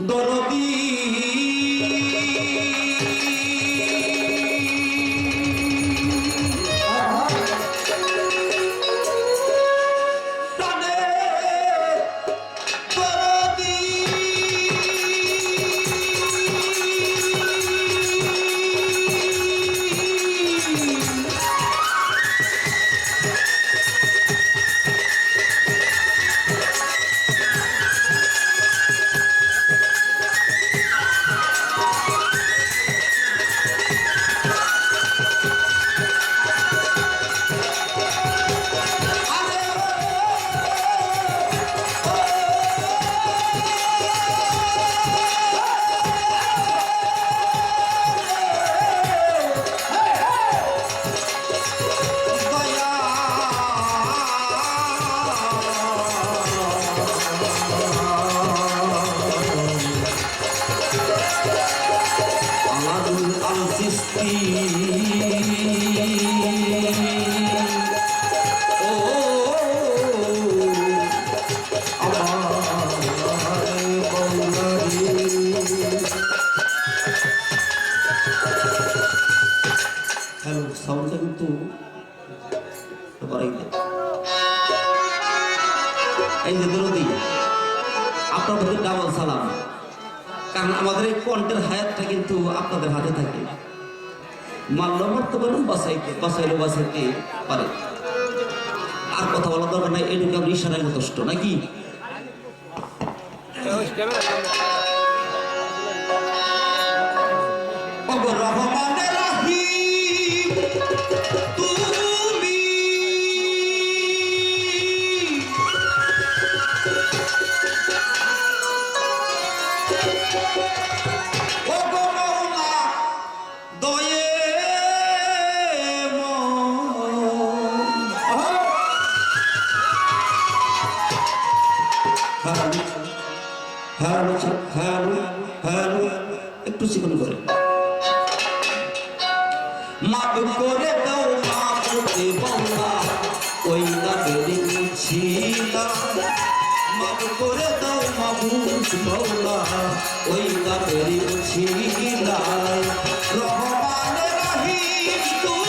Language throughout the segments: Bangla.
দরদি হ্যালো সাউন্ডটা কিন্তু এই দরদি আপনাদের ডাবল সালাম। কারণ আমাদের এই কণ্ঠের হায়াতটা কিন্তু আপনাদের হাতে থাকে। মারলেও মারতে পারেন বাসাইতে বাসাইলেও বাসাইতে পারে? আর কথা বলার দরকার নাই এটুকু আপনি ইশারায় যথেষ্ট নাকি? রহমানে রহিম, হ্যালো হ্যালো হ্যালো একটু চিকন করে। মাপ করে দাও মাপুতে বাংলা ওই না বেরিয়েছিলাম মাপ করে দাও মাপুত বাংলা ওই না বেরিয়েছিলাম রহমান রহিম তুমি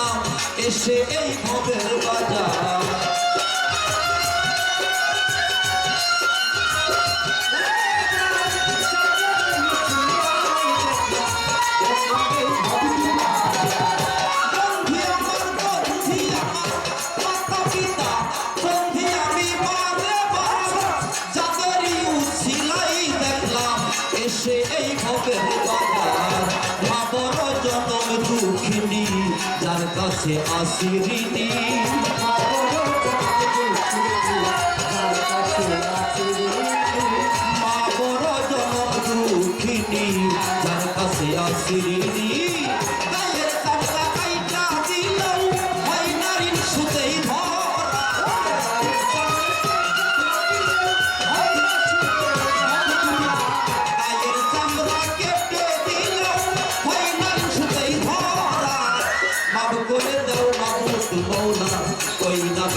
দেখলাম এসে এই ভবের বাজার। যার কাছে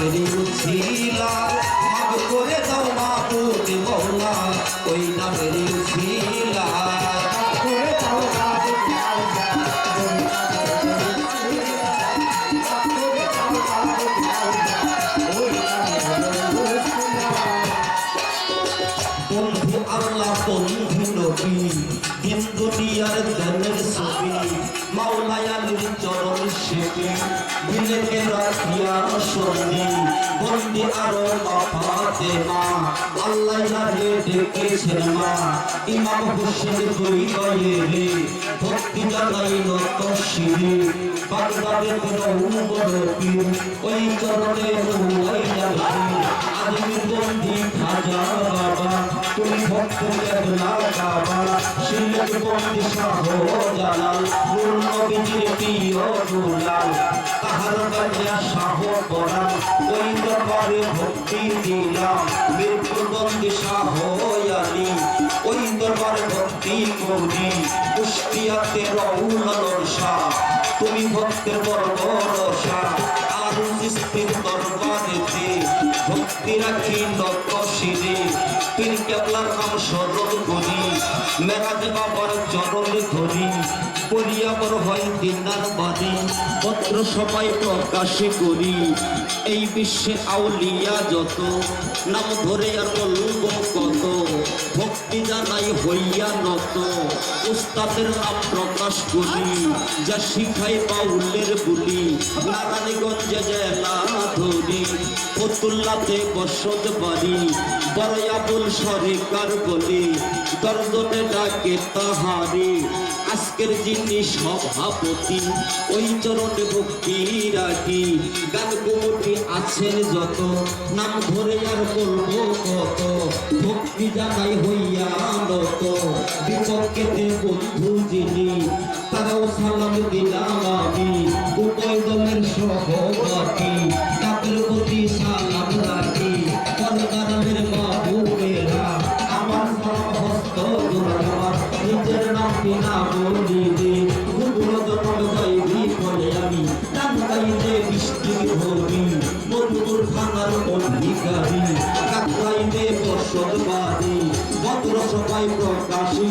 ওই না বেরিয়ে করে দাও মাবুত মৌলা ওই না বেরিয়ে উঠিলা বন্ধু আল্লাহ বন্ধু নবী দিন দুনিয়ার জ্ঞানের ছবি। মাওলায়ালির চরণ সেবি দিলেকে রাখিয়া সন্ধি বন্দি আরও মাফাতে মা। আল্লাহ যারে ডেকেছেন মা। ইমাম হোসেন দুই গয়ে রে। ভক্তি জানাই নত শিরে বাগদাদের বড় পীর ওই চরণে ওই জানি আদমি বন্দি খাজা বাবা। তুমি ভক্ত কেবলা বাবা শিলক বন্দি শাহ জালাল। নূর নবীজির প্রিয় দুলাল। ভক্তি দিলাম মৃত্যু শাহ আলী ওই দরবারে ভক্তি করি, কুষ্টিয়াতে রৌলানোর শাহ তুমি কেবলার নাম করি। মেরাজ বাবার চরণ ধরি পড়িয়া বড় হয় দিনার বাড়ি পত্র সবাই প্রকাশে করি। এই বিশ্বে আউলিয়া যত, নাম ধরে আর বলব কত, ভক্তি জানাই হইয়া নত, উস্তাদের নাম প্রকাশ করি। যা শিখাই বাউলের বুলি, নারায়ণগঞ্জে জেলা ধরি ফতুল্লাতে বসত বাড়ি, বড় আবুল সরকার বলি দর্দনে ডাকে তাহারে। আজকের যিনি সভাপতি, ওই চরণে ভক্তি রাখি। গান কমিটি আছেন যত, নাম ধরে আর বলব কত। ভক্তি জানাই হইয়া নত বিপক্ষেতে বন্ধু যিনি, তারাও সালাম দিলাম ভাঙার অধিকারী কাকলাইনে বসতবাদী ভদ্র সবাই প্রকাশী